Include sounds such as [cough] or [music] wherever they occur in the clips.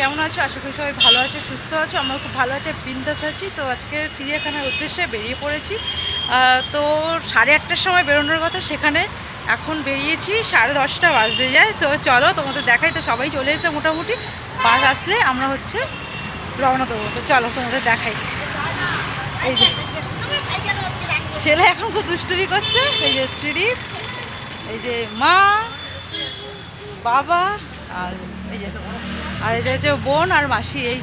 কেমন আছো? আশা করি সবাই ভালো আছো, সুস্থ আছো। আমরা খুব ভালো আছে বিন্দাস আছি। তো আজকে চিড়িয়াখানার উদ্দেশ্যে বেরিয়ে পড়েছি। তো সাড়ে আটটার সময় বেরোনোর কথা, সেখানে এখন বেরিয়েছি। সাড়ে দশটা বাজতে যায়। তো চলো, তোমাদের দেখাই। তো সবাই চলে এসেছে মোটামুটি। বাস আসলে আমরা হচ্ছে রওনা দেবো। তো চলো, তোমাদের দেখাই। এই যে, ছেলে এখন খুব দুষ্টুমি করছে। এই যে ত্রিদীপ, এই যে মা, বাবা, আর এই যে আর এই যে হচ্ছে বোন আর মাসি এই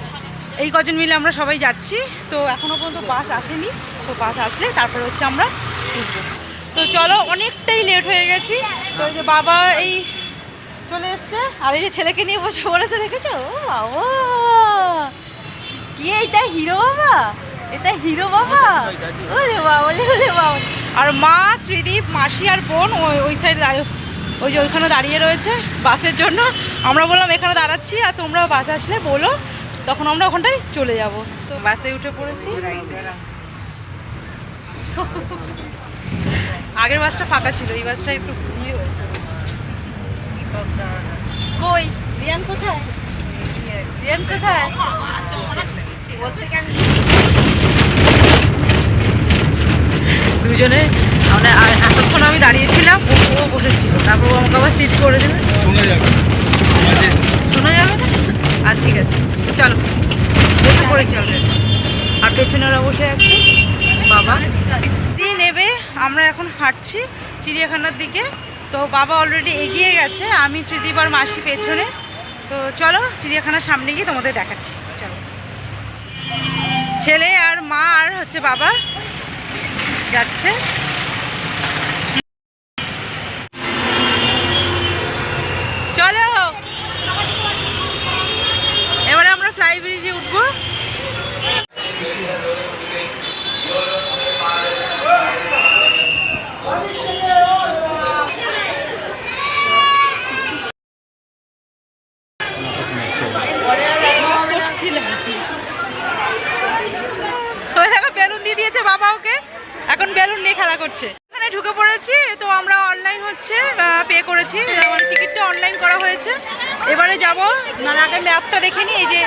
এই কজন মিলে আমরা সবাই যাচ্ছি। তো এখনও পর্যন্ত বাস আসেনি তো বাস আসলে তারপরে হচ্ছে আমরা তো চলো অনেকটাই লেট হয়ে গেছি। তো যে বাবা এই চলে এসছে আর এই যে ছেলেকে নিয়ে বসে পড়েছে দেখেছ? ও কি এটা? হিরো বাবা? এটা হিরো বাবা? ওলে বাবা ওলে ওলে বাবা। আর মা ত্রিদীপ মাসি আর বোন ওই ওই সাইডে দাঁড়িয়ে ওই যে ওইখানে দাঁড়িয়ে রয়েছে বাসের জন্য। আমরা বললাম, এখানে দাঁড়াচ্ছি আর তোমরা বাস আসলে বলো। তখন আমরা ওখানটায় চলে যাব। তো বাসে উঠে পড়েছি। আগের বাসটা ফাঁকা ছিল, এই বাসটা একটু কই? রিয়ান কোথায়? রিয়ান কোথায়? দুজনে মানে আর- এতক্ষণ আমি দাঁড়িয়েছিলাম ও বসেছিল। তারপর ও আমাকে আবার সিট করে দেবে। শোনা যাবে শোনা যাবে না? আর ঠিক আছে চলো। বসে পড়েছি অলরেডি আর পেছনে ওরা বসে আছে। বাবা দিয়ে নেবে আমরা এখন হাঁটছি চিড়িয়াখানার দিকে। তো বাবা অলরেডি এগিয়ে গেছে আমি তৃতীয়বার মাসি পেছনে। তো চলো চিড়িয়াখানার সামনে গিয়ে তোমাদের দেখাচ্ছি। চলো। ছেলে আর মা আর হচ্ছে বাবা যাচ্ছে। যে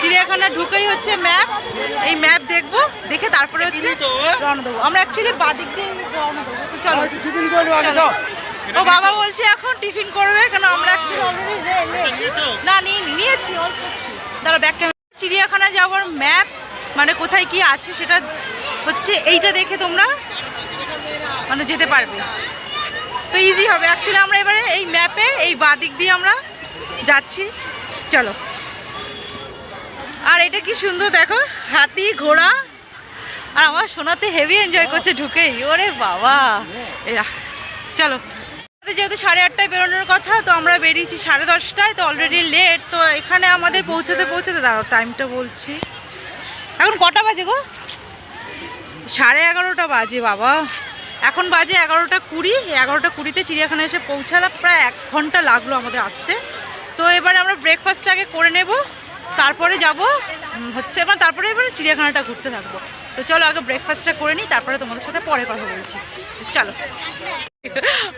চিড়িয়াখানা ঢুকেই হচ্ছে ম্যাপ এই ম্যাপ দেখব দেখে তারপরে হচ্ছে রওনা দেবো। আমরা অ্যাকচুয়ালি বাদিক দিয়ে রওনা দেবো। তো চলো। টিফিন চলো। ও বাবা বলছে এখন টিফিন করবে কেন আমরা অ্যাকচুয়ালি না নিয়েছি। দাঁড়া ব্যাক ক্যামেরা চিড়িয়াখানা যাওয়ার ম্যাপ মানে কোথায় কি আছে সেটা হচ্ছে এইটা দেখে তোমরা মানে যেতে পারবে। তো ইজি হবে। অ্যাকচুয়ালি আমরা এবারে এই ম্যাপে এই বাদিক দিয়ে আমরা যাচ্ছি। চলো। আর এটা কি সুন্দর, দেখো, হাতি, ঘোড়া, আর আমার সোনাতে হেভি এনজয় করছে ঢুকেই। ওরে বাবা। চলো। আমাদের যেহেতু সাড়ে আটটায় বেরোনোর কথা, তো আমরা বেরিয়েছি সাড়ে দশটায়, তো অলরেডি লেট তো এখানে আমাদের পৌঁছাতে পৌঁছাতে দাঁড়ো টাইমটা বলছি। এখন কটা বাজে গো? সাড়ে এগারোটা বাজে, বাবা। এখন বাজে এগারোটা কুড়ি, এগারোটা কুড়িতে চিড়িয়াখানা এসে পৌঁছালাম, প্রায় এক ঘণ্টা লাগল আমাদের আসতে। তো এবারে আমরা ব্রেকফাস্ট আগে করে নেব। তারপরে যাব হচ্ছে এবার তারপরে এবারে চিড়িয়াখানাটা ঘুরতে থাকব। তো চলো আগে ব্রেকফাস্টটা করে নিই, তারপরে তোমাদের সাথে পরে কথা বলছি। চলো।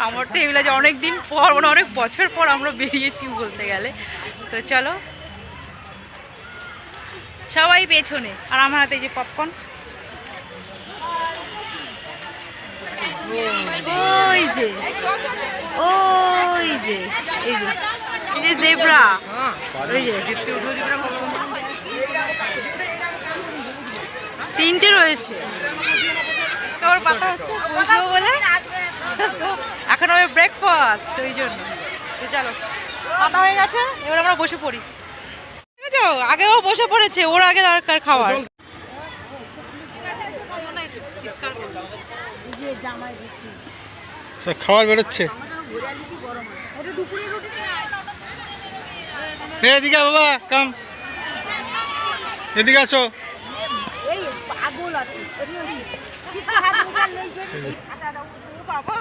আমার তো এগুলো যে অনেক দিন পর মানে অনেক বছর পর আমরা বেরিয়েছি বলতে গেলে। তো চলো। সবাই পেছনে, আর আমার হাতে যে পপকর্ন ওই যে ওই যে, এই যে। এই যে জেব্রা। তিনটে রয়েছে। তোর পাতা হচ্ছে বুঝব বলে? এখন হবে ব্রেকফাস্ট ওই জন্য। চলো, পাতা হয়ে গেছে, এবার আমরা বসে পড়ি। ঠিক আছে, আগেও বসে পড়েছে, ওর আগে দরকার খাবার সব খাবার বেরোচ্ছে। এদিকে বাবা কাম এদিকে আসো। এই পাগল আছে আচ্ছা বাবা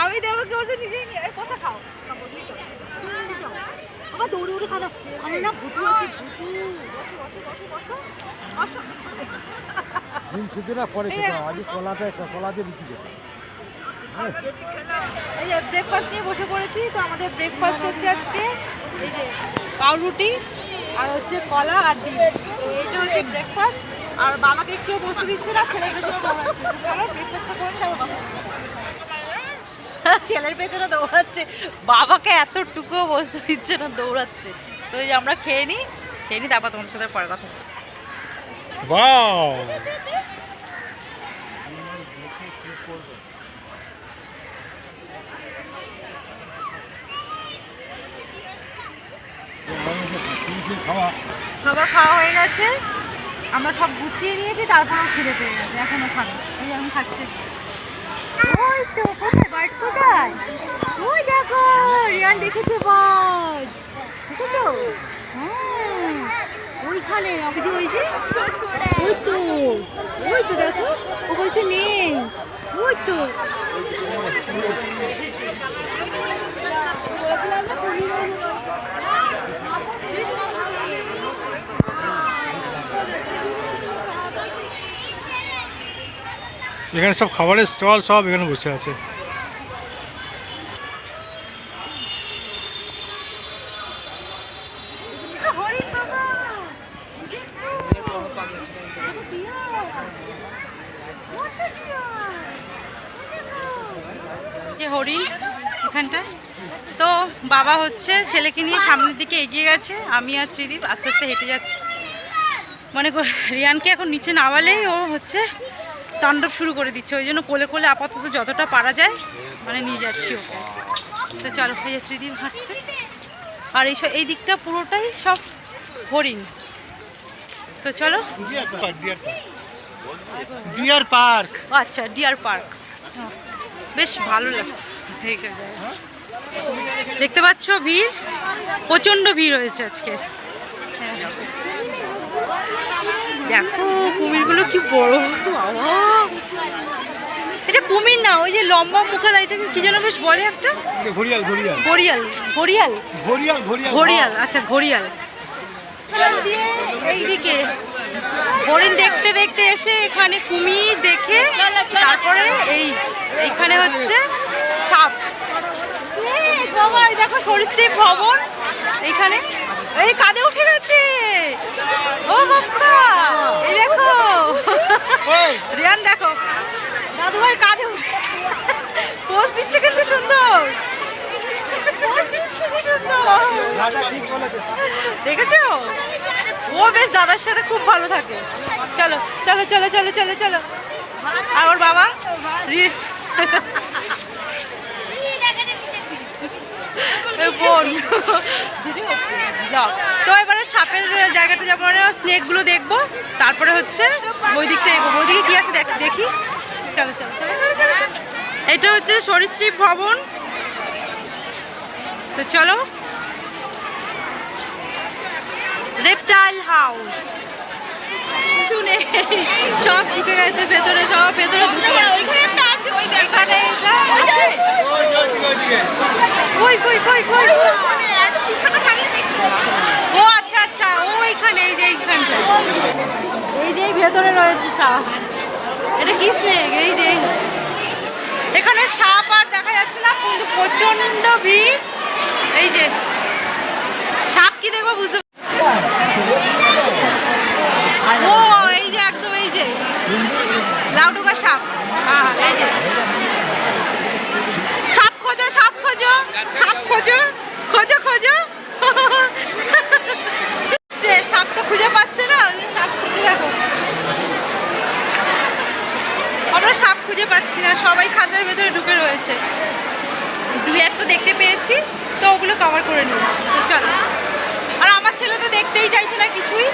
আমি দেবো কেউ তো নিজেই নিয়ে এই বসে খাও। আবার দৌড়ে উঠে খাওয়া ওখানে না ভুতু আছে বসো ডিম সিদ্ধ না পরে। আগে কলাতে কলাতে বিক্রি এই যে ব্রেকফাস্ট নিয়ে বসে পড়েছি, তো আমাদের ব্রেকফাস্ট হচ্ছে আজকে পাউরুটি আর হচ্ছে কলা আর ডিম। এটা হচ্ছে ব্রেকফাস্ট আর বাবাকে একটু বসতে দিচ্ছে না, ছেলের পেছনে দৌড়াচ্ছে। [laughs] ছেলের পেছনে দৌড়াচ্ছে। বাবাকে এতটুকুও বসতে দিচ্ছে না, দৌড়াচ্ছে। তো এই যে আমরা খেয়ে নিই খেয়ে নিই, তারপর তোমার সাথে পরে কথা বলব। বাও সবার খাওয়া হয়ে গেছে। আমরা সব গুছিয়ে নিয়েছি, তারপরেও খিদে পেয়ে গেছে। এখনও খাবে। এই এখন খাচ্ছে। ওই তো, কোথায়? দেখো, রিয়ান দেখেছে বার্ড হ্যাঁ। ওইখানে ওই যে ওই যে, ওই বলছে নেই ওই তো। এখানে সব খাবারের স্টল সব এখানে বসে আছে। হরিণ এখানটা। তো বাবা হচ্ছে ছেলেকে নিয়ে সামনের দিকে এগিয়ে গেছে। আমি আর ত্রিদীপ আস্তে আস্তে হেঁটে যাচ্ছি। মনে কর, রিয়ানকে এখন নিচে নামালেই ও হচ্ছে তাণ্ডব শুরু করে দিচ্ছে ওই জন্য কোলে কোলে আপাতত যতটা পারা যায় মানে নিয়ে যাচ্ছি ওকে। তো চলো এই যে ত্রিদীপ হাসছে আর এই সব- এই দিকটা পুরোটাই সব হরিণ। তো চলো। ডিয়ার পার্ক আচ্ছা ডিয়ার পার্ক। বেশ ভালো লাগে এইসব জায়গায়। দেখতে পাচ্ছ ভিড়? প্রচণ্ড ভিড় হয়েছে আজকে। হ্যাঁ। দেখো কুমিরগুলো কি বড়। বাবা। এটা কুমির না ওই যে লম্বা মুখালা এটাকে কি যেন বেশ বলে একটা? ঘড়িয়াল ঘড়িয়াল। ঘড়িয়াল ঘড়িয়াল। ঘড়িয়াল ঘড়িয়াল ঘড়িয়াল আচ্ছা ঘড়িয়াল। দিয়ে এইদিকে। হরিণ দেখতে দেখতে এসে এখানে কুমির দেখে তারপরে এই এইখানে হচ্ছে সাপ। বাবা, দেখো সরীসৃপ ভবন এইখানে। এই কাঁধে উঠে গেছে ও বাবা এই দেখো রিয়ান দেখো দাদু ভাই কাঁধে উঠে পোজ দিচ্ছে কিন্তু সুন্দর দেখেছ ও বেশ দাদার সাথে খুব ভালো থাকে চলো চলো চলো চলো চলো চলো আর ওর বাবা বোন তো এবারে সাপের জায়গাটা যাব যেমন স্নেকগুলো দেখব। তারপরে হচ্ছে ওই দিকটা এগোবো। ওইদিকে কি আছে দেখ- দেখি। চলো চলো চলো চলো চলো। এটা হচ্ছে সরীসৃপ ভবন। তো চলো। রেপটাইল হাউস সব ঢুকে গেছে ভেতরে সব ভেতরে ঢুকে ওই এখানে ওই কই কই কই কই? ও আচ্ছা আচ্ছা ও এইখানে এই যে এইখানটা। এই যে ভেতরে রয়েছে সাপ। এটা কি স্নেক? এই যে। এখানে সাপ আর দেখা যাচ্ছে না কিন্তু প্রচণ্ড ভিড়। এই যে। সাপ কি দেখব বুঝতে ও এই যে একদম এই যে। লাউডুকা সাপ। হ্যাঁ, এই যে। সাপ খোঁজো সাপ খোঁজো সাপ খোঁজো খোঁজো খোঁজো। যে সাপ তো খুঁজে পাচ্ছে না সাপ খুঁজে দেখো। আমরা সাপ খুঁজে পাচ্ছি না সবাই খাঁচার ভেতরে ঢুকে রয়েছে। দুই একটা দেখতে পেয়েছি তো ওগুলো কভার করে নিয়েছি। তো চলো। আর আমার ছেলে তো দেখতেই চাইছে না কিছুই।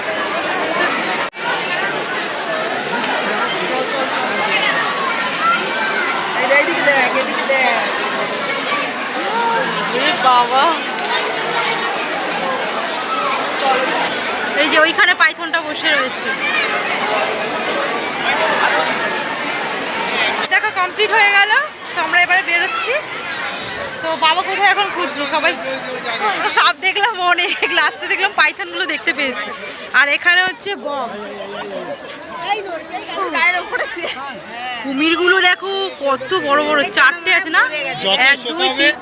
বাবা। এই যে ওইখানে পাইথনটা বসে রয়েছে। দেখো কমপ্লিট হয়ে গেল। তো আমরা এবারে বেরোচ্ছি। তো বাবা কোথায় এখন খুঁজছি? সবাই আমরা সাপ দেখলাম অনেক লাস্টে দেখলাম পাইথনগুলো দেখতে পেয়েছি। আর এখানে হচ্ছে উপরে কুমিরগুলো দেখো কত বড় বড় চারটে আছে না? এক দুই তিন।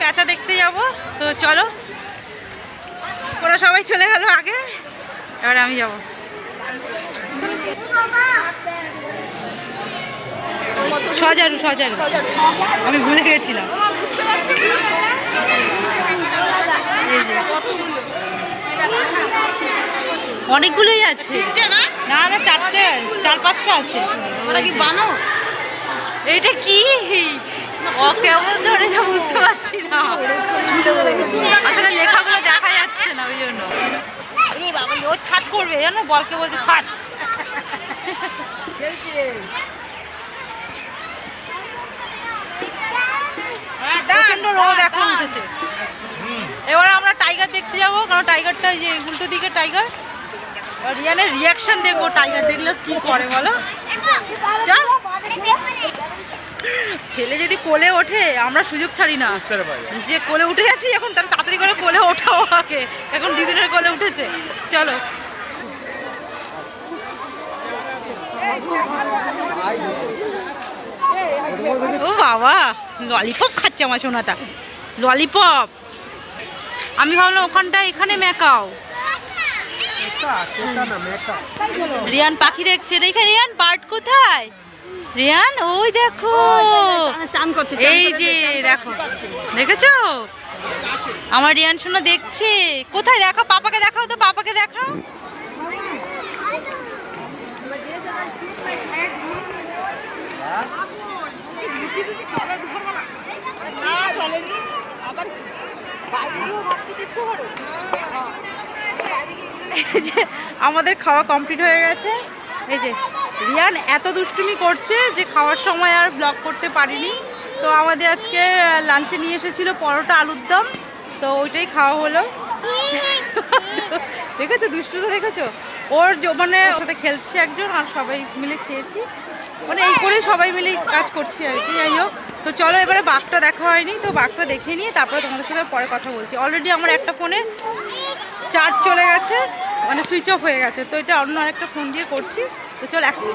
প্যাঁচা দেখতে যাব। তো চলো ওরা সবাই চলে গেল আগে। এবার আমি যাব। সজারু সজারু। আমি ভুলে গেছিলাম। অনেকগুলোই আছে। না? না চারটে চার পাঁচটা আছে। ওরা কি বানো এটা কি? ও কেমন ধরে যা বুঝতে পারছি না। আসলে লেখাগুলো দেখা যাচ্ছে না ওই জন্য এই বাবা ও থাট করবে জানো? বলকে বলছে প্রচণ্ড রোদ এখন উঠেছে। এবারে আমরা টাইগার দেখতে যাব কারণ টাইগারটা যে উল্টো দিকে টাইগার। রিয়াকশন দেখব টাইগার দেখলে কি করে বলো? ছেলে যদি কোলে ওঠে আমরা সুযোগ ছাড়ি না। যে কোলে উঠে গেছি এখন তার তাড়াতাড়ি করে কোলে ওঠাও আগে এখন দিদিনের কোলে উঠেছে। চলো। ও বাবা ললিপপ খাচ্ছে আমার সোনাটা। ললিপপ আমি ভাবলাম ওখানটা এখানে মেকাও। রিয়ান পাখি দেখছে। রেখে রিয়ান বার্ড কোথায়? রিয়ান ওই দেখো। এই যে দেখো। দেখেছ? আমার রিয়ান সোনা দেখছে। কোথায় দেখো পাপাকে দেখাও তো পাপাকে দেখাও এই যে আমাদের খাওয়া কমপ্লিট হয়ে গেছে। এই যে, রিয়ান এত দুষ্টুমি করছে যে খাওয়ার সময় আর ব্লগ করতে পারিনি। তো আমাদের আজকে লাঞ্চে নিয়ে এসেছিল পরোটা আলুর দম। তো ওইটাই খাওয়া হলো। দেখেছ দুষ্টু তো দেখেছ? ওর মানে ওর সাথে খেলছে একজন আর সবাই মিলে খেয়েছি। মানে এই করে সবাই মিলে কাজ করছি আর কি, যাই হোক। তো চলো, এবারে বাঘটা দেখা হয়নি, তো বাঘটা দেখে নিয়ে তারপরে তোমাদের সাথে পরে কথা বলছি। অলরেডি আমার একটা ফোনে চার্জ চলে গেছে মানে সুইচ অফ হয়ে গেছে। তো এটা অন্য একটা ফোন দিয়ে করছি। তো চল, এখন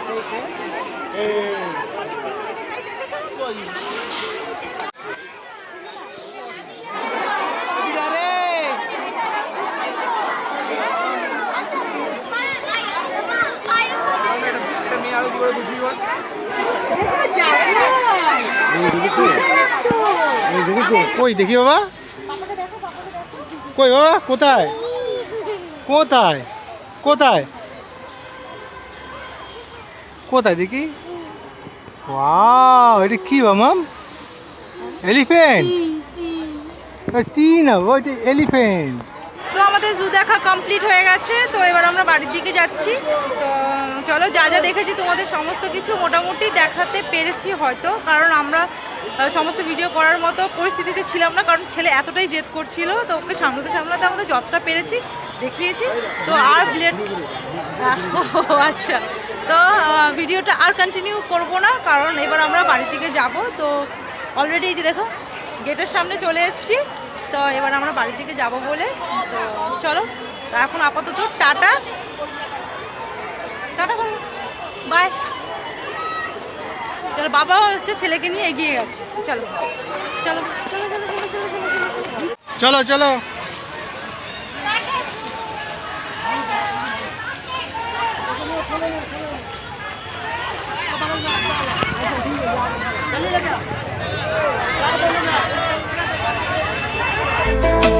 কই দেখি বাবা? কই বাবা? কোথায়? কোথায়? কোথায়? কোথায় দেখি? ওয়াও এটা কি বামাম এলিফেন্ট। তিন বাবা এটা আমাদের জু দেখা কমপ্লিট হয়ে গেছে, তো এবার আমরা বাড়ির দিকে যাচ্ছি। তো চলো যা যা দেখেছি, তোমাদের সমস্ত কিছু মোটামুটি দেখাতে পেরেছি হয়তো, কারণ আমরা সমস্ত ভিডিও করার মতো পরিস্থিতিতে ছিলাম না, কারণ ছেলে এতটাই জেদ করছিল, তো ওকে সামলাতে সামলাতে আমাদের যতটা পেরেছি, দেখিয়েছি। তো আর লেট [laughs] আচ্ছা। তো ভিডিওটা আর কন্টিনিউ করব না, কারণ এবার আমরা বাড়ির দিকে যাব। তো অলরেডি যে দেখো গেটের সামনে চলে এসেছি। তো এবার আমরা বাড়ি থেকে যাব বলে তো চলো এখন আপাতত টাটা। টাটা করো বাই চলো বাবা হচ্ছে ছেলেকে নিয়ে এগিয়ে গেছে। চলো চলো চলো চলো চলো। চলো চলো। চলো চলো চলো চলো। Bye.